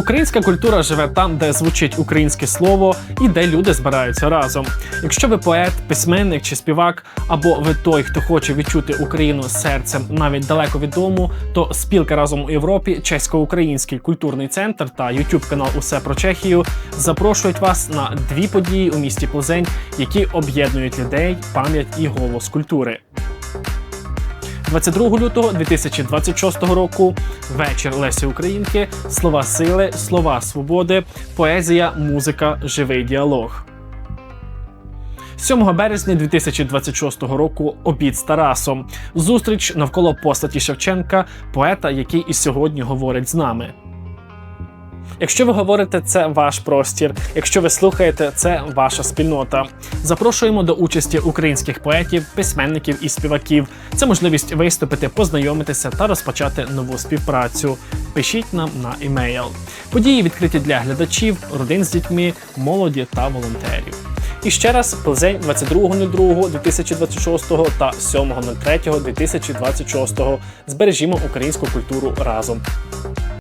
Українська культура живе там, де звучить українське слово і де люди збираються разом. Якщо ви поет, письменник чи співак, або ви той, хто хоче відчути Україну серцем навіть далеко від дому, то спілка разом у Європі, чесько-український культурний центр та youtube канал Усе про Чехію запрошують вас на дві події у місті Плзень, які об'єднують людей, пам'ять і голос культури. 22 лютого 2026 року вечір Лесі Українки, слова сили, слова свободи, поезія, музика, живий діалог. 7 березня 2026 року обід з Тарасом. Зустріч навколо постаті Шевченка, поета, який і сьогодні говорить з нами. Якщо ви говорите, це ваш простір. Якщо ви слухаєте, це ваша спільнота. Запрошуємо до участі українських поетів, письменників і співаків. Це можливість виступити, познайомитися та розпочати нову співпрацю. Пишіть нам на емейл. Події відкриті для глядачів, родин з дітьми, молоді та волонтерів. І ще раз Плзень 22.02.2026 та 7.03.2026. Збережімо українську культуру разом.